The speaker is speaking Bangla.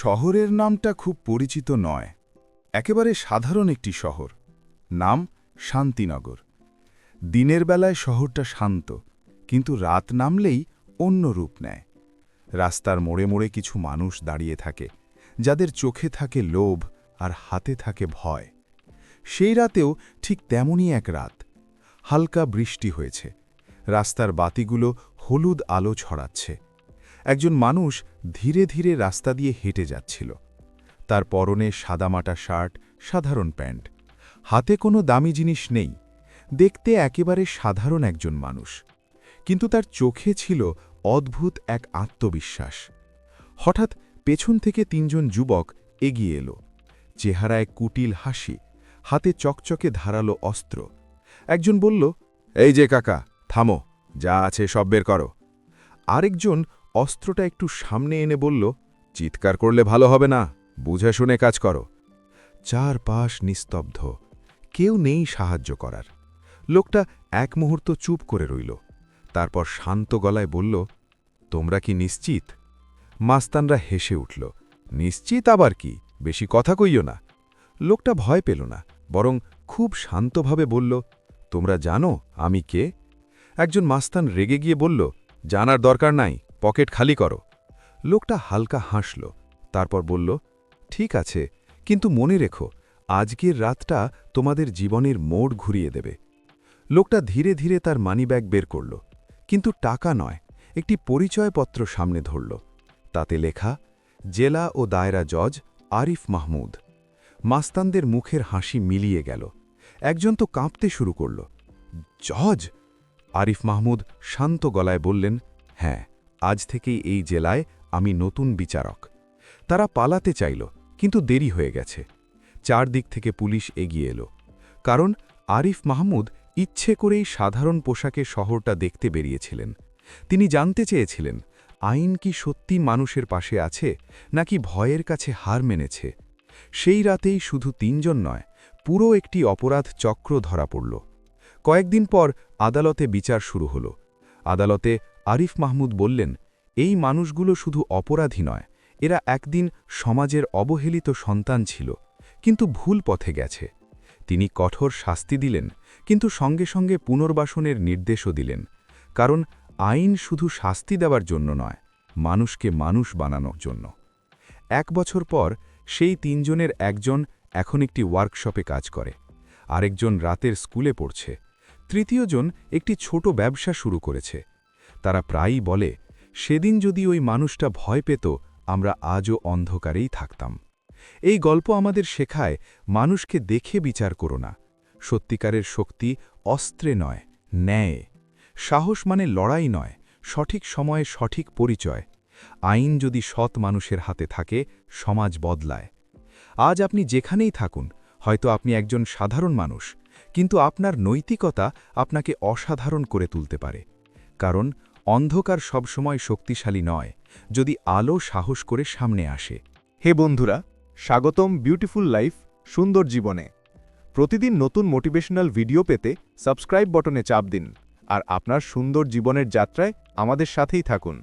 শহরের নামটা খুব পরিচিত নয়। একেবারে সাধারণ একটি শহর। নাম শান্তিনগর। দিনের বেলায় শহরটা শান্ত, কিন্তু রাত নামলেই অন্য রূপ নেয়। রাস্তার মোড়ে মোড়ে কিছু মানুষ দাঁড়িয়ে থাকে, যাদের চোখে থাকে লোভ আর হাতে থাকে ভয়। সেই রাতেও ঠিক তেমনই এক রাত। হালকা বৃষ্টি হয়েছে। রাস্তার বাতিগুলো হলুদ আলো ছড়াচ্ছে। একজন মানুষ ধীরে ধীরে রাস্তা দিয়ে হেঁটে যাচ্ছিল। তার পরনে সাদামাটা শার্ট, সাধারণ প্যান্ট। হাতে কোনো দামি জিনিস নেই। দেখতে একেবারে সাধারণ একজন মানুষ। কিন্তু তার চোখে ছিল অদ্ভুত এক আত্মবিশ্বাস। হঠাৎ পেছন থেকে তিনজন যুবক এগিয়ে এলো। চেহারায় কুটিল হাসি, হাতে চকচকে ধারালো অস্ত্র। একজন বলল, এই যে কাকা, থামো, যা আছে সব বের করো। আরেকজন অস্ত্রটা একটু সামনে এনে বলল, চিৎকার করলে ভালো হবে না, বুঝে শুনে কাজ করো। চার পাশ নিস্তব্ধ, কেউ নেই সাহায্য করার। লোকটা এক মুহূর্ত চুপ করে রইল, তারপর শান্ত গলায় বলল, তোমরা কি নিশ্চিত? মাস্তানরা হেসে উঠল, নিশ্চিত আবার কি? বেশি কথা কইও না। লোকটা ভয় পেল না, বরং খুব শান্তভাবে বলল, তোমরা জানো আমি কে? একজন মাস্তান রেগে গিয়ে বলল, জানার দরকার নাই পকেট খালি করো। লোকটা হালকা হাসল, তারপর বলল, ঠিক আছে, কিন্তু মনে রেখো, আজকের রাতটা তোমাদের জীবনের মোড় ঘুরিয়ে দেবে। লোকটা ধীরে ধীরে তার মানিব্যাগ বের করল, কিন্তু টাকা নয়, একটি পরিচয়পত্র সামনে ধরল। তাতে লেখা, জেলা ও দায়রা জজ আরিফ মাহমুদ। মাস্তানদের মুখের হাসি মিলিয়ে গেল। একজন তো কাঁপতে শুরু করল, জজ? আরিফ মাহমুদ শান্ত গলায় বললেন হ্যাঁ। আজ থেকেই এই জেলায় আমি নতুন বিচারক। তারা পালাতে চাইল, কিন্তু দেরি হয়ে গেছে। চারদিক থেকে পুলিশ এগিয়ে এলো, কারণ আরিফ মাহমুদ ইচ্ছে করেই সাধারণ পোশাকে শহরটা দেখতে বেরিয়েছিলেন। তিনি জানতে চেয়েছিলেন, আইন কি সত্যি মানুষের পাশে আছে, নাকি ভয়ের কাছে হার মেনেছে? সেই রাতেই শুধু তিনজন নয়, পুরো একটি অপরাধ চক্র ধরা পড়ল। কয়েকদিন পর আদালতে বিচার শুরু হল। আদালতে আরিফ মাহমুদ বললেন, এই মানুষগুলো শুধু অপরাধী নয়, এরা একদিন সমাজের অবহেলিত সন্তান ছিল, কিন্তু ভুল পথে গেছে। তিনি কঠোর শাস্তি দিলেন, কিন্তু সঙ্গে সঙ্গে পুনর্বাসনের নির্দেশও দিলেন, কারণ আইন শুধু শাস্তি দেওয়ার জন্য নয়, মানুষকে মানুষ বানানোর জন্য। এক বছর পর, সেই তিনজনের একজন এখন একটি ওয়ার্কশপে কাজ করে, আরেকজন রাতের স্কুলে পড়ছে, তৃতীয়জন একটি ছোট ব্যবসা শুরু করেছে তারা প্রায়ই বলে, সেদিন যদি ওই মানুষটা ভয় পেত, আমরা আজও অন্ধকারেই থাকতাম। এই গল্প আমাদের শেখায়, মানুষকে দেখে বিচার করো না। সত্যিকারের শক্তি অস্ত্রে নয়, ন্যায়। সাহস মানে লড়াই নয়, সঠিক সময়ে সঠিক পরিচয়। আইন যদি সৎ মানুষের হাতে থাকে, সমাজ বদলায়। আজ আপনি যেখানেই থাকুন, হয়তো আপনি একজন সাধারণ মানুষ, কিন্তু আপনার নৈতিকতা আপনাকে অসাধারণ করে তুলতে পারে। কারণ অন্ধকার সবসময় শক্তিশালী নয়, যদি আলো সাহস করে সামনে আসে। হে বন্ধুরা, স্বাগতম বিউটিফুল লাইফ সুন্দর জীবনে। প্রতিদিন নতুন মোটিভেশনাল ভিডিও পেতে সাবস্ক্রাইব বটনে চাপ দিন, আর আপনার সুন্দর জীবনের যাত্রায় আমাদের সাথেই থাকুন।